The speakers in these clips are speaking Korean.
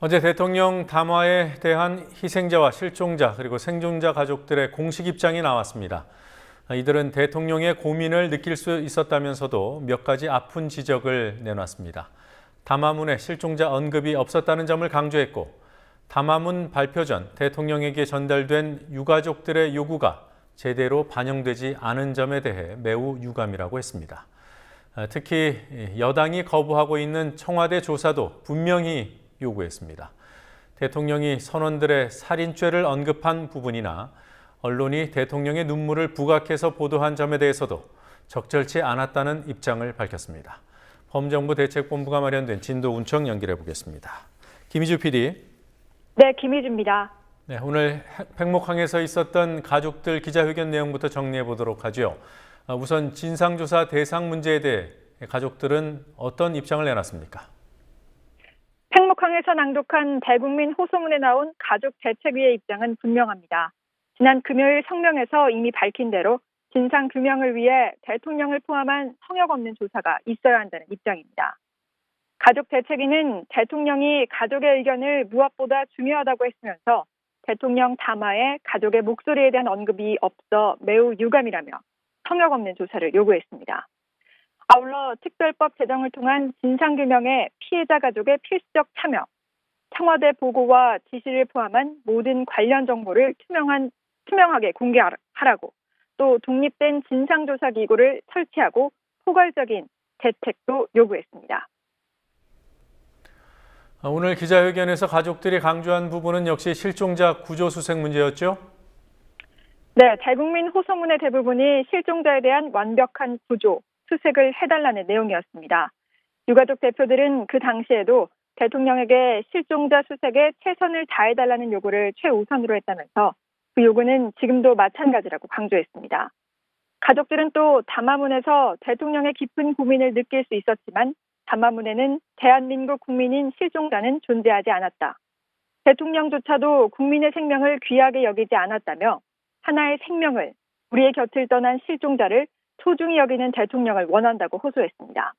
어제 대통령 담화에 대한 희생자와 실종자 그리고 생존자 가족들의 공식 입장이 나왔습니다. 이들은 대통령의 고민을 느낄 수 있었다면서도 몇 가지 아픈 지적을 내놨습니다. 담화문에 실종자 언급이 없었다는 점을 강조했고 담화문 발표 전 대통령에게 전달된 유가족들의 요구가 제대로 반영되지 않은 점에 대해 매우 유감이라고 했습니다. 특히 여당이 거부하고 있는 청와대 조사도 분명히 요구했습니다. 대통령이 선원들의 살인죄를 언급한 부분이나 언론이 대통령의 눈물을 부각해서 보도한 점에 대해서도 적절치 않았다는 입장을 밝혔습니다. 범정부 대책본부가 마련된 진도 운청 연결해 보겠습니다. 김희주 PD. 네, 김희주입니다. 네, 오늘 팽목항에서 있었던 가족들 기자회견 내용부터 정리해 보도록 하죠. 우선 진상조사 대상 문제에 대해 가족들은 어떤 입장을 내놨습니까? 팽목항에서 낭독한 대국민 호소문에 나온 가족 대책위의 입장은 분명합니다. 지난 금요일 성명에서 이미 밝힌 대로 진상 규명을 위해 대통령을 포함한 성역 없는 조사가 있어야 한다는 입장입니다. 가족 대책위는 대통령이 가족의 의견을 무엇보다 중요하다고 했으면서 대통령 담화에 가족의 목소리에 대한 언급이 없어 매우 유감이라며 성역 없는 조사를 요구했습니다. 아울러 특별법 제정을 통한 진상규명에 피해자 가족의 필수적 참여, 청와대 보고와 지시를 포함한 모든 관련 정보를 투명한, 투명하게 공개하라고 또 독립된 진상조사 기구를 설치하고 포괄적인 대책도 요구했습니다. 오늘 기자회견에서 가족들이 강조한 부분은 역시 실종자 구조 수색 문제였죠? 네, 대국민 호소문의 대부분이 실종자에 대한 완벽한 구조, 수색을 해달라는 내용이었습니다. 유가족 대표들은 그 당시에도 대통령에게 실종자 수색에 최선을 다해달라는 요구를 최우선으로 했다면서 그 요구는 지금도 마찬가지라고 강조했습니다. 가족들은 또 담화문에서 대통령의 깊은 고민을 느낄 수 있었지만 담화문에는 대한민국 국민인 실종자는 존재하지 않았다. 대통령조차도 국민의 생명을 귀하게 여기지 않았다며 하나의 생명을 우리의 곁을 떠난 실종자를 소중히 여기는 대통령을 원한다고 호소했습니다.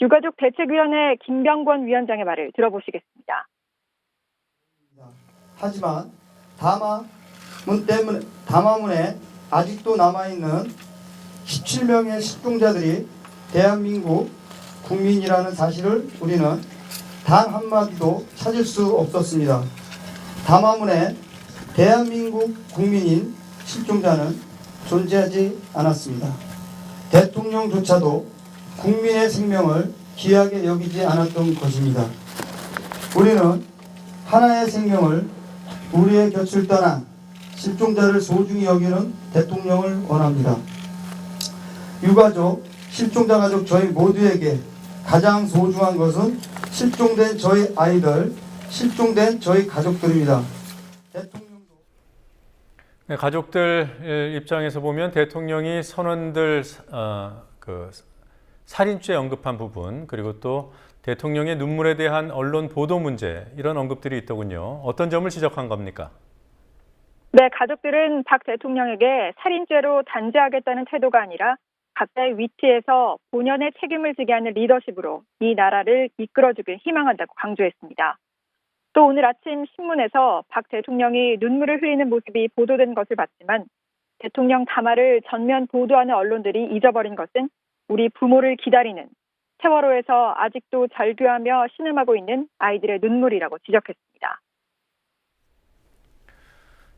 유가족 대책위원회 김병권 위원장의 말을 들어보시겠습니다. 하지만 담화문 때문에 담화문에 아직도 남아 있는 17명의 실종자들이 대한민국 국민이라는 사실을 우리는 단 한마디도 찾을 수 없었습니다. 담화문에 대한민국 국민인 실종자는 존재하지 않았습니다. 대통령조차도 국민의 생명을 귀하게 여기지 않았던 것입니다. 우리는 하나의 생명을 우리의 곁을 떠난 실종자를 소중히 여기는 대통령을 원합니다. 유가족, 실종자 가족 저희 모두에게 가장 소중한 것은 실종된 저희 아이들, 실종된 저희 가족들입니다. 네, 가족들 입장에서 보면 대통령이 선원들 어, 그 살인죄 언급한 부분 그리고 또 대통령의 눈물에 대한 언론 보도 문제 이런 언급들이 있더군요. 어떤 점을 지적한 겁니까? 네, 가족들은 박 대통령에게 살인죄로 단죄하겠다는 태도가 아니라 각자의 위치에서 본연의 책임을 지게 하는 리더십으로 이 나라를 이끌어주길 희망한다고 강조했습니다. 또 오늘 아침 신문에서 박 대통령이 눈물을 흘리는 모습이 보도된 것을 봤지만 대통령 담화를 전면 보도하는 언론들이 잊어버린 것은 우리 부모를 기다리는 세월호에서 아직도 절규하며 신음하고 있는 아이들의 눈물이라고 지적했습니다.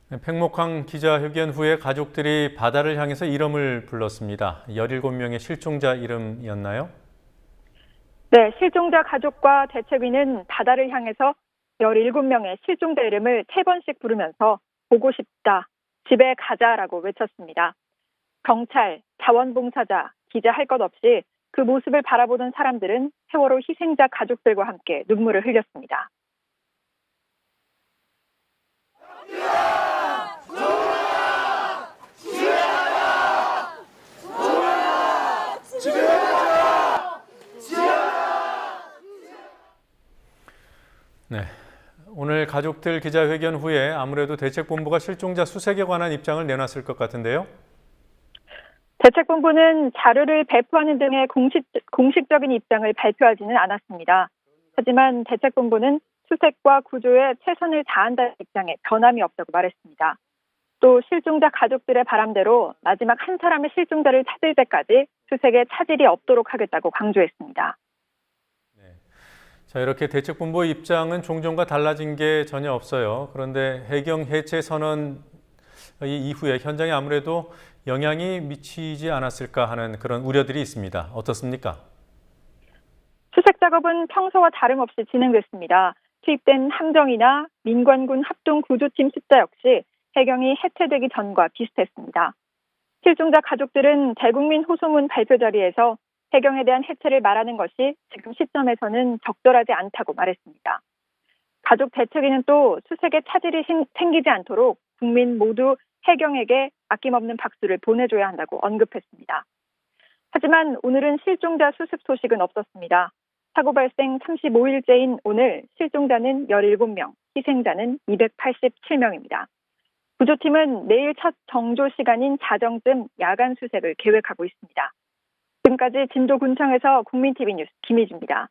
네, 팽목항 기자회견 후에 가족들이 바다를 향해서 이름을 불렀습니다. 17명의 실종자 이름이었나요? 네, 실종자 가족과 대책위는 바다를 향해서 17명의 실종자 이름을 세 번씩 부르면서 보고 싶다, 집에 가자라고 외쳤습니다. 경찰, 자원봉사자, 기자 할 것 없이 그 모습을 바라보던 사람들은 세월호 희생자 가족들과 함께 눈물을 흘렸습니다. 네. 오늘 가족들 기자회견 후에 아무래도 대책본부가 실종자 수색에 관한 입장을 내놨을 것 같은데요. 대책본부는 자료를 배포하는 등의 공식, 공식적인 입장을 발표하지는 않았습니다. 하지만 대책본부는 수색과 구조에 최선을 다한다는 입장에 변함이 없다고 말했습니다. 또 실종자 가족들의 바람대로 마지막 한 사람의 실종자를 찾을 때까지 수색에 차질이 없도록 하겠다고 강조했습니다. 자, 이렇게 대책본부 입장은 종전과 달라진 게 전혀 없어요. 그런데 해경 해체 선언 이 이후에 현장에 아무래도 영향이 미치지 않았을까 하는 그런 우려들이 있습니다. 어떻습니까? 수색 작업은 평소와 다름없이 진행됐습니다. 투입된 함정이나 민관군 합동 구조팀 숫자 역시 해경이 해체되기 전과 비슷했습니다. 실종자 가족들은 대국민 호소문 발표 자리에서 해경에 대한 해체를 말하는 것이 지금 시점에서는 적절하지 않다고 말했습니다. 가족 대책위는 또 수색에 차질이 신- 생기지 않도록 국민 모두 해경에게 아낌없는 박수를 보내줘야 한다고 언급했습니다. 하지만 오늘은 실종자 수습 소식은 없었습니다. 사고 발생 35일째인 오늘 실종자는 17명, 희생자는 287명입니다. 구조팀은 내일 첫 정조 시간인 자정쯤 야간 수색을 계획하고 있습니다. 지금까지 진도 군청에서 국민TV 뉴스 김희주입니다.